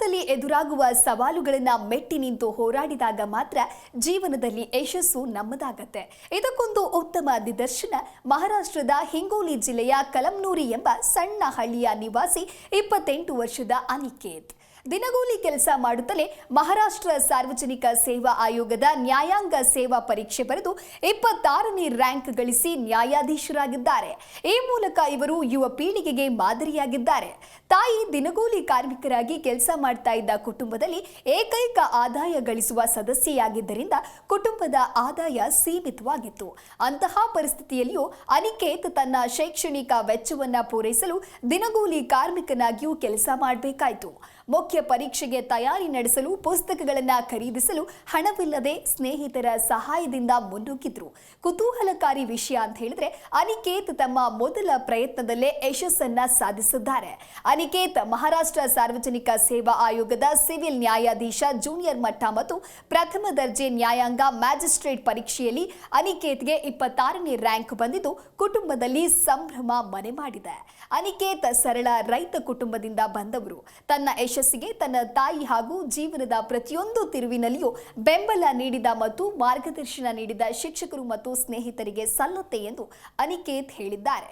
ಜೀವನದಲ್ಲಿ ಎದುರಾಗುವ ಸವಾಲುಗಳನ್ನ ಮೆಟ್ಟಿ ನಿಂತು ಹೋರಾಡಿದಾಗ ಮಾತ್ರ ಜೀವನದಲ್ಲಿ ಯಶಸ್ಸು ನಮ್ಮದಾಗತ್ತೆ. ಇದಕ್ಕೊಂದು ಉತ್ತಮ ನಿದರ್ಶನ ಮಹಾರಾಷ್ಟ್ರದ ಹಿಂಗೋಲಿ ಜಿಲ್ಲೆಯ ಕಲಂನೂರಿ ಎಂಬ ಸಣ್ಣ ಹಳ್ಳಿಯ ನಿವಾಸಿ ಇಪ್ಪತ್ತೆಂಟು ವರ್ಷದ ಅನಿಕೇತ್. ದಿನಗೂಲಿ ಕೆಲಸ ಮಾಡುತ್ತಲೇ ಮಹಾರಾಷ್ಟ್ರ ಸಾರ್ವಜನಿಕ ಸೇವಾ ಆಯೋಗದ ನ್ಯಾಯಾಂಗ ಸೇವಾ ಪರೀಕ್ಷೆ ಬರೆದು ಇಪ್ಪತ್ತಾರನೇ ರ್ಯಾಂಕ್ ಗಳಿಸಿ ನ್ಯಾಯಾಧೀಶರಾಗಿದ್ದಾರೆ. ಈ ಮೂಲಕ ಇವರು ಯುವ ಪೀಳಿಗೆಗೆ ಮಾದರಿಯಾಗಿದ್ದಾರೆ. ತಾಯಿ ದಿನಗೂಲಿ ಕಾರ್ಮಿಕರಾಗಿ ಕೆಲಸ ಮಾಡ್ತಾ ಇದ್ದ ಕುಟುಂಬದಲ್ಲಿ ಏಕೈಕ ಆದಾಯ ಗಳಿಸುವ ಸದಸ್ಯೆಯಾಗಿದ್ದರಿಂದ ಕುಟುಂಬದ ಆದಾಯ ಸೀಮಿತವಾಗಿತ್ತು. ಅಂತಹ ಪರಿಸ್ಥಿತಿಯಲ್ಲಿಯೂ ಅನಿಕೇತ್ ತನ್ನ ಶೈಕ್ಷಣಿಕ ವೆಚ್ಚವನ್ನು ಪೂರೈಸಲು ದಿನಗೂಲಿ ಕಾರ್ಮಿಕನಾಗಿಯೂ ಕೆಲಸ ಮಾಡಬೇಕಾಯಿತು. ಮುಖ್ಯ ಪರೀಕ್ಷೆಗೆ ತಯಾರಿ ನಡೆಸಲು, ಪುಸ್ತಕಗಳನ್ನು ಖರೀದಿಸಲು ಹಣವಿಲ್ಲದೆ ಸ್ನೇಹಿತರ ಸಹಾಯದಿಂದ ಮುನ್ನುಗ್ಗಿದ್ರು. ಕುತೂಹಲಕಾರಿ ವಿಷಯ ಅಂತ ಹೇಳಿದ್ರೆ, ಅನಿಕೇತ್ ತಮ್ಮ ಮೊದಲ ಪ್ರಯತ್ನದಲ್ಲೇ ಯಶಸ್ಸನ್ನ ಸಾಧಿಸಿದ್ದಾರೆ. ಅನಿಕೇತ್ ಮಹಾರಾಷ್ಟ್ರ ಸಾರ್ವಜನಿಕ ಸೇವಾ ಆಯೋಗದ ಸಿವಿಲ್ ನ್ಯಾಯಾಧೀಶ ಜೂನಿಯರ್ ಮಟ್ಟ ಮತ್ತು ಪ್ರಥಮ ದರ್ಜೆ ನ್ಯಾಯಾಂಗ ಮ್ಯಾಜಿಸ್ಟ್ರೇಟ್ ಪರೀಕ್ಷೆಯಲ್ಲಿ ಅನಿಕೇತ್ಗೆ ಇಪ್ಪತ್ತಾರನೇ ರ್ಯಾಂಕ್ ಬಂದಿದ್ದು, ಕುಟುಂಬದಲ್ಲಿ ಸಂಭ್ರಮ ಮನೆ ಮಾಡಿದೆ. ಅನಿಕೇತ್ ಸರಳ ರೈತ ಕುಟುಂಬದಿಂದ ಬಂದವರು. ತನ್ನ ಯಶಸ್ಸಿಗೆ ತನ್ನ ತಾಯಿ ಹಾಗೂ ಜೀವನದ ಪ್ರತಿಯೊಂದು ತಿರುವಿನಲ್ಲಿಯೂ ಬೆಂಬಲ ನೀಡಿದ ಮತ್ತು ಮಾರ್ಗದರ್ಶನ ನೀಡಿದ ಶಿಕ್ಷಕರು ಮತ್ತು ಸ್ನೇಹಿತರಿಗೆ ಸಲ್ಲುತ್ತೆ ಎಂದು ಅನಿಕೇತ್ ಹೇಳಿದ್ದಾರೆ.